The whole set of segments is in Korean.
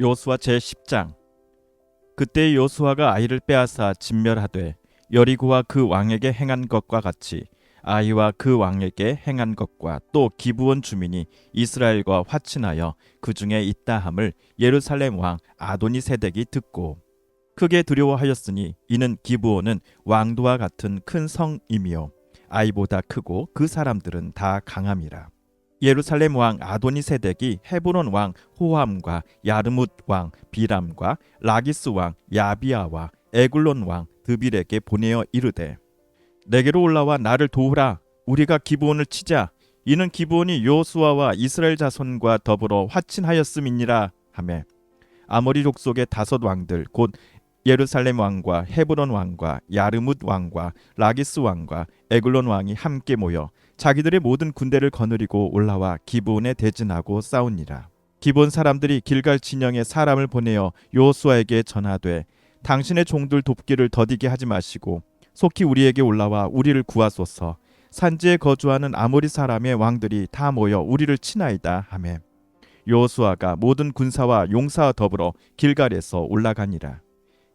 요수아 제 10장. 그때 요수아가 아이를 빼앗아 진멸하되 여리고와 그 왕에게 행한 것과 같이 아이와 그 왕에게 행한 것과 또 기브온 주민이 이스라엘과 화친하여 그 중에 있다함을 예루살렘 왕 아도니 세덱이 듣고 크게 두려워하였으니 이는 기브온은 왕도와 같은 큰 성이며 아이보다 크고 그 사람들은 다 강함이라 예루살렘 왕 아도니 세덱이 헤브론 왕 호함과 야르뭇 왕 비람과 라기스 왕 야비아와 에굴론 왕 드빌에게 보내어 이르되 내게로 올라와 나를 도우라. 우리가 기브온을 치자. 이는 기브온이 요수아와 이스라엘 자손과 더불어 화친하였음이니라. 하매 아모리 족속의 다섯 왕들 곧 예루살렘 왕과 헤브론 왕과 야르뭇 왕과 라기스 왕과 에글론 왕이 함께 모여 자기들의 모든 군대를 거느리고 올라와 기브온에 대진하고 싸우니라. 기본 사람들이 길갈 진영에 사람을 보내어 요수아에게 전하되 당신의 종들 돕기를 더디게 하지 마시고 속히 우리에게 올라와 우리를 구하소서. 산지에 거주하는 아모리 사람의 왕들이 다 모여 우리를 치나이다 하매 요수아가 모든 군사와 용사와 더불어 길갈에서 올라가니라.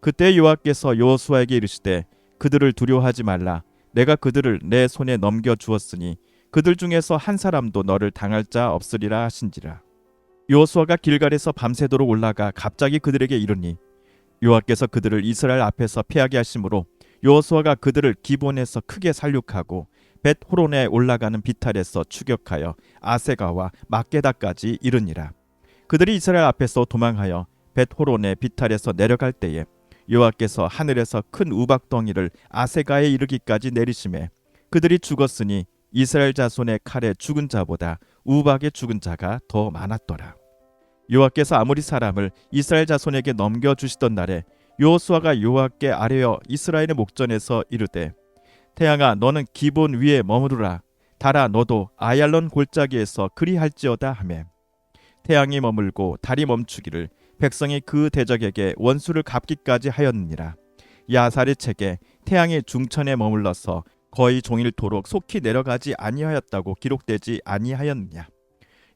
그때 여호와께서 여호수아에게 이르시되 그들을 두려워하지 말라 내가 그들을 내 손에 넘겨 주었으니 그들 중에서 한 사람도 너를 당할 자 없으리라 하신지라. 여호수아가 길갈에서 밤새도록 올라가 갑자기 그들에게 이르니 여호와께서 그들을 이스라엘 앞에서 패하게 하심으로 여호수아가 그들을 기본에서 크게 살육하고 벳 호론에 올라가는 비탈에서 추격하여 아세가와 막게다까지 이르니라. 그들이 이스라엘 앞에서 도망하여 벳 호론의 비탈에서 내려갈 때에 여호와께서 하늘에서 큰 우박덩이를 아세가에 이르기까지 내리심에 그들이 죽었으니 이스라엘 자손의 칼에 죽은 자보다 우박에 죽은 자가 더 많았더라. 여호와께서 아무리 사람을 이스라엘 자손에게 넘겨 주시던 날에 여호수아가 여호와께 아뢰어 이스라엘의 목전에서 이르되 태양아 너는 기본 위에 머무르라 달아 너도 아얄론 골짜기에서 그리할지어다 하매 태양이 머물고 달이 멈추기를 백성이 그 대적에게 원수를 갚기까지 하였느니라. 야살의 책에 태양이 중천에 머물러서 거의 종일토록 속히 내려가지 아니하였다고 기록되지 아니하였느냐.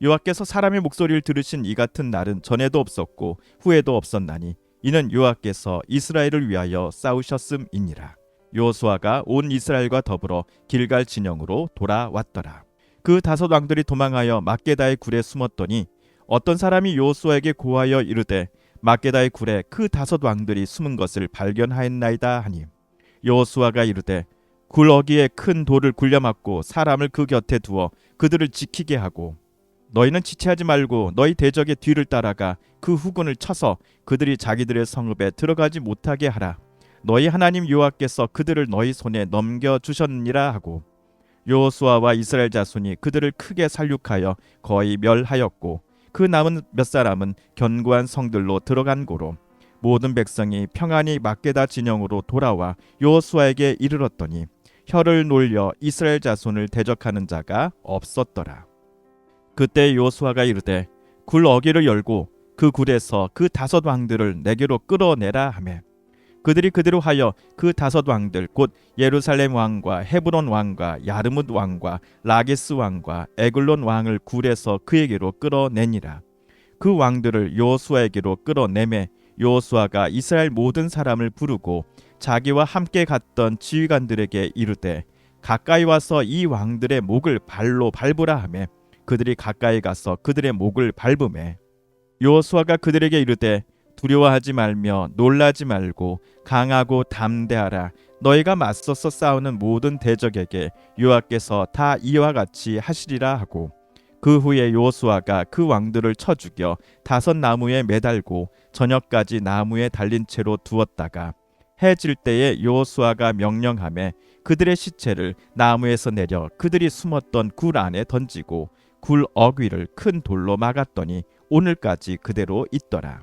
여호와께서 사람의 목소리를 들으신 이 같은 날은 전에도 없었고 후에도 없었나니 이는 여호와께서 이스라엘을 위하여 싸우셨음이니라. 요수아가 온 이스라엘과 더불어 길갈 진영으로 돌아왔더라. 그 다섯 왕들이 도망하여 막게다의 굴에 숨었더니 어떤 사람이 요수아에게 고하여 이르되 막게다의 굴에 그 다섯 왕들이 숨은 것을 발견하였나이다 하니 요수아가 이르되 굴 어기에 큰 돌을 굴려막고 사람을 그 곁에 두어 그들을 지키게 하고 너희는 지체하지 말고 너희 대적의 뒤를 따라가 그 후군을 쳐서 그들이 자기들의 성읍에 들어가지 못하게 하라. 너희 하나님 여호와께서 그들을 너희 손에 넘겨 주셨느니라 하고 요수아와 이스라엘 자손이 그들을 크게 살육하여 거의 멸하였고 그 남은 몇 사람은 견고한 성들로 들어간 고로 모든 백성이 평안히 막게다 진영으로 돌아와 요수아에게 이르렀더니 혀를 놀려 이스라엘 자손을 대적하는 자가 없었더라. 그때 요수아가 이르되 굴 어기를 열고 그 굴에서 그 다섯 왕들을 내게로 끌어내라 하매 그들이 그대로 하여 그 다섯 왕들 곧 예루살렘 왕과 헤브론 왕과 야르뭇 왕과 라게스 왕과 에글론 왕을 굴에서 그에게로 끌어내니라. 그 왕들을 요수아에게로 끌어내매 요수아가 이스라엘 모든 사람을 부르고 자기와 함께 갔던 지휘관들에게 이르되 가까이 와서 이 왕들의 목을 발로 밟으라 하매 그들이 가까이 가서 그들의 목을 밟음에 요수아가 그들에게 이르되 두려워하지 말며 놀라지 말고 강하고 담대하라. 너희가 맞서서 싸우는 모든 대적에게 여호와께서 다 이와 같이 하시리라 하고 그 후에 요수아가 그 왕들을 쳐 죽여 다섯 나무에 매달고 저녁까지 나무에 달린 채로 두었다가 해질 때에 요수아가 명령함에 그들의 시체를 나무에서 내려 그들이 숨었던 굴 안에 던지고 굴 어귀를 큰 돌로 막았더니 오늘까지 그대로 있더라.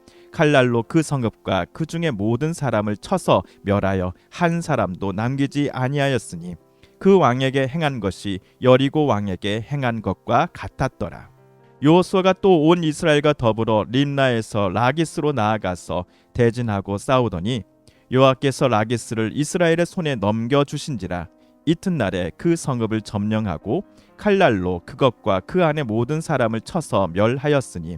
칼날로 그 성읍과 그 중에 모든 사람을 쳐서 멸하여 한 사람도 남기지 아니하였으니 그 왕에게 행한 것이 여리고 왕에게 행한 것과 같았더라. 요수아가 또 온 이스라엘과 더불어 림나에서 라기스로 나아가서 대진하고 싸우더니 여호와께서 라기스를 이스라엘의 손에 넘겨 주신지라 이튿날에 그 성읍을 점령하고 칼날로 그것과 그 안에 모든 사람을 쳐서 멸하였으니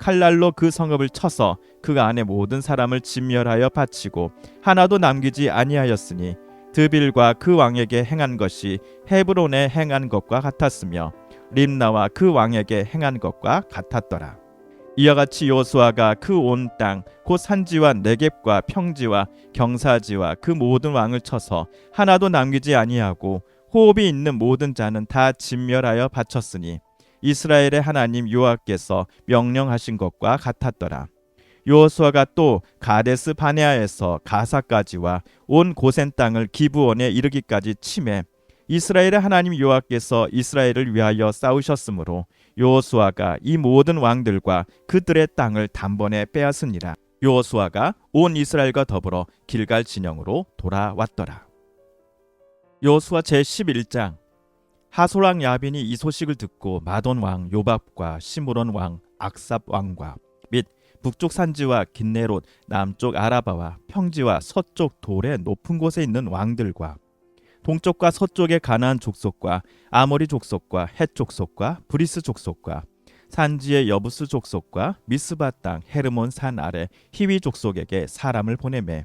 칼날로 그 성읍을 쳐서 그 안에 모든 사람을 진멸하여 바치고 하나도 남기지 아니하였으니 드빌과 그 왕에게 행한 것이 헤브론에 행한 것과 같았으며 림나와 그 왕에게 행한 것과 같았더라. 이와 같이 요수아가 그 온 땅 곧 산지와 내겝과 평지와 경사지와 그 모든 왕을 쳐서 하나도 남기지 아니하고 호흡이 있는 모든 자는 다 진멸하여 바쳤으니 이스라엘의 하나님 여호와께서 명령하신 것과 같았더라. 요수아가 또 가데스 바네아에서 가사까지와 온 고센 땅을 기브원에 이르기까지 침해 이스라엘의 하나님 여호와께서 이스라엘을 위하여 싸우셨으므로 요수아가 이 모든 왕들과 그들의 땅을 단번에 빼앗으니라. 요수아가 온 이스라엘과 더불어 길갈 진영으로 돌아왔더라. 요수아 제 11장 하솔왕 야빈이 이 소식을 듣고 마돈 왕 요밥과 시므론 왕 악삽 왕과 및 북쪽 산지와 긴네롯 남쪽 아라바와 평지와 서쪽 돌의 높은 곳에 있는 왕들과 동쪽과 서쪽의 가나안 족속과 아모리 족속과 헷 족속과 브리스 족속과 산지의 여부스 족속과 미스바 땅 헤르몬 산 아래 히위 족속에게 사람을 보내매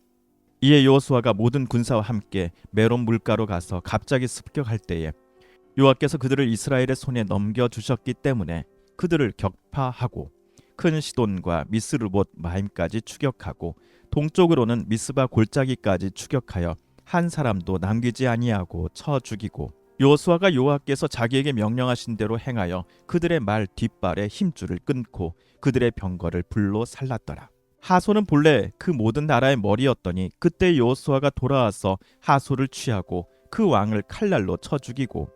이에 요수아가 모든 군사와 함께 메론 물가로 가서 갑자기 습격할 때에 요하께서 그들을 이스라엘의 손에 넘겨 주셨기 때문에 그들을 격파하고 큰 시돈과 미스르봇 마임까지 추격하고 동쪽으로는 미스바 골짜기까지 추격하여 한 사람도 남기지 아니하고 쳐 죽이고 요수아가 요하께서 자기에게 명령하신 대로 행하여 그들의 말 뒷발에 힘줄을 끊고 그들의 병거를 불로 살랐더라. 하소는 본래 그 모든 나라의 머리였더니 그때 요수아가 돌아와서 하소를 취하고 그 왕을 칼날로 쳐 죽이고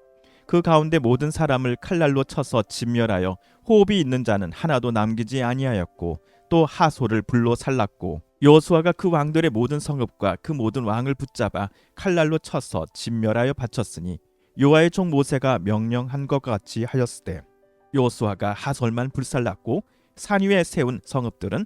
그 가운데 모든 사람을 칼날로 쳐서 진멸하여 호흡이 있는 자는 하나도 남기지 아니하였고 또 하소를 불로 살랐고 요수아가 그 왕들의 모든 성읍과 그 모든 왕을 붙잡아 칼날로 쳐서 진멸하여 바쳤으니 요아의 종 모세가 명령한 것 같이 하였으되 요수아가 하솔만 불살랐고 산 위에 세운 성읍들은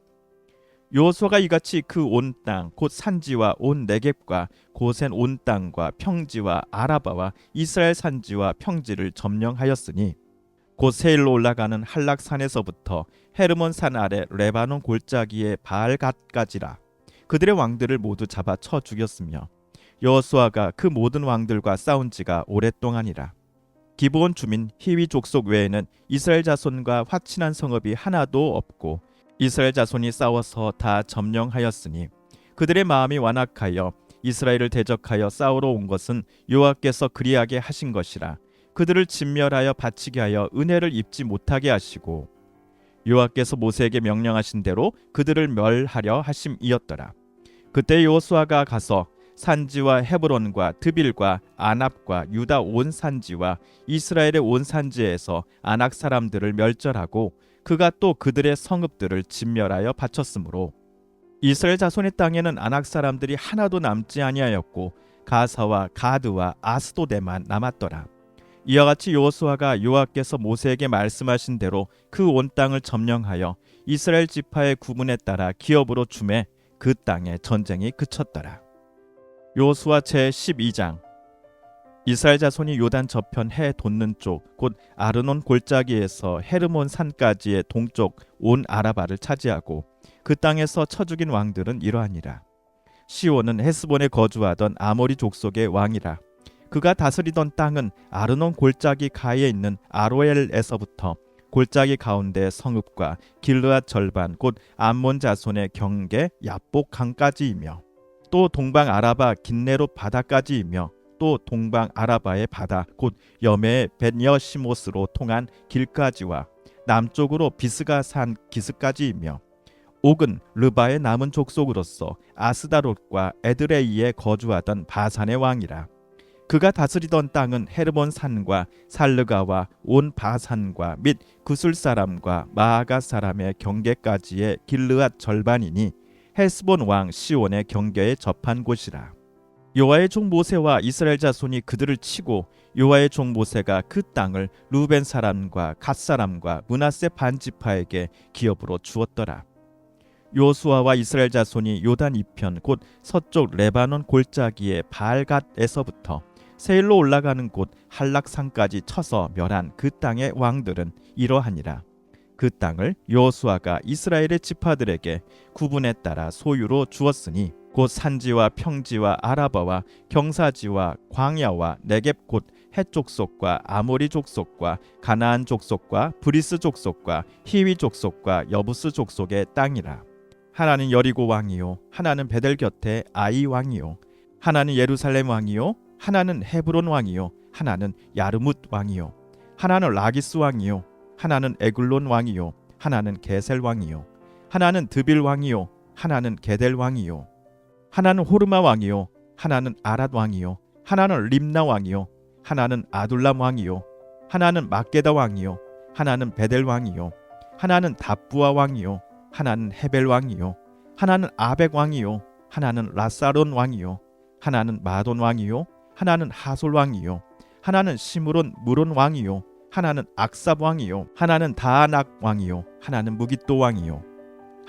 여호수아가 이같이 그 온 땅 곧 산지와 온 네겝과 고센 온 땅과 평지와 아라바와 이스라엘 산지와 평지를 점령하였으니 곧 세일로 올라가는 한락산에서부터 헤르몬 산 아래 레바논 골짜기의 바알갓까지라. 그들의 왕들을 모두 잡아 쳐 죽였으며 여호수아가 그 모든 왕들과 싸운 지가 오랫동안이라. 기브온 주민 히위 족속 외에는 이스라엘 자손과 화친한 성읍이 하나도 없고 이스라엘 자손이 싸워서 다 점령하였으니 그들의 마음이 완악하여 이스라엘을 대적하여 싸우러 온 것은 여호와께서 그리하게 하신 것이라 그들을 진멸하여 바치게 하여 은혜를 입지 못하게 하시고 여호와께서 모세에게 명령하신 대로 그들을 멸하려 하심이었더라. 그때 여호수아가 가서 산지와 헤브론과 드빌과 아납과 유다 온 산지와 이스라엘의 온 산지에서 아낙 사람들을 멸절하고 그가 또 그들의 성읍들을 진멸하여 바쳤으므로 이스라엘 자손의 땅에는 아낙 사람들이 하나도 남지 아니하였고 가사와 가드와 아스도데만 남았더라. 이와 같이 여호수아가 여호와께서 모세에게 말씀하신 대로 그 온 땅을 점령하여 이스라엘 지파의 구분에 따라 기업으로 주매 그 땅에 전쟁이 그쳤더라. 여호수아 제 12장 이스라엘 자손이 요단 저편 해 돋는 쪽 곧 아르논 골짜기에서 헤르몬 산까지의 동쪽 온 아라바를 차지하고 그 땅에서 쳐 죽인 왕들은 이러하니라. 시온은 헤스본에 거주하던 아모리 족속의 왕이라. 그가 다스리던 땅은 아르논 골짜기 가에 있는 아로엘에서부터 골짜기 가운데 성읍과 길르앗 절반 곧 암몬 자손의 경계 야복 강까지이며 또 동방 아라바 긴네로 바다까지이며 또 동방 아라바의 바다 곧 여매의 벳여시모스로 통한 길까지와 남쪽으로 비스가 산 기스까지이며 옥은 르바의 남은 족속으로서 아스다롯과 에드레이에 거주하던 바산의 왕이라. 그가 다스리던 땅은 헤르몬 산과 살르가와 온 바산과 및 구술 사람과 마아가 사람의 경계까지의 길르앗 절반이니 헬스본 왕 시온의 경계에 접한 곳이라 요아의 종 모세와 이스라엘 자손이 그들을 치고 요아의 종 모세가 그 땅을 루벤 사람과 갓 사람과 문하세 반지파에게 기업으로 주었더라. 요수아와 이스라엘 자손이 요단 이편 곧 서쪽 레바논 골짜기의 바알갓에서부터 세일로 올라가는 곳 한락산까지 쳐서 멸한 그 땅의 왕들은 이러하니라. 그 땅을 요수아가 이스라엘의 지파들에게 구분에 따라 소유로 주었으니 곧 산지와 평지와 아라바와 경사지와 광야와 네겝 곧 해족속과 아모리 족속과 가나안 족속과 브리스 족속과 히위 족속과 여부스 족속의 땅이라. 하나는 여리고 왕이요 하나는 베델 곁에 아이 왕이요 하나는 예루살렘 왕이요 하나는 헤브론 왕이요 하나는 야르뭇 왕이요 하나는 라기스 왕이요 하나는 에글론 왕이요 하나는 게셀 왕이요 하나는 드빌 왕이요 하나는 게델 왕이요 하나는 호르마 왕이요 하나는 아랏 왕이요 하나는 림나 왕이요 하나는 아둘람 왕이요 하나는 막게다 왕이요 하나는 베델 왕이요 하나는 답부아 왕이요 하나는 헤벨 왕이요 하나는 아벡 왕이요 하나는 라사론 왕이요 하나는 마돈 왕이요 하나는 하솔 왕이요 하나는 시므론 무론 왕이요 하나는 악삽 왕이요 하나는 다아낙 왕이요 하나는 무기또 왕이요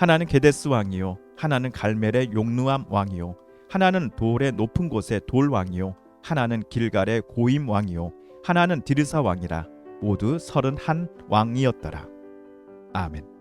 하나는 게데스 왕이요 하나는 갈멜의 용누암 왕이요 하나는 돌의 높은 곳의 돌 왕이요 하나는 길갈의 고임 왕이요 하나는 디르사 왕이라. 모두 서른 한 왕이었더라. 아멘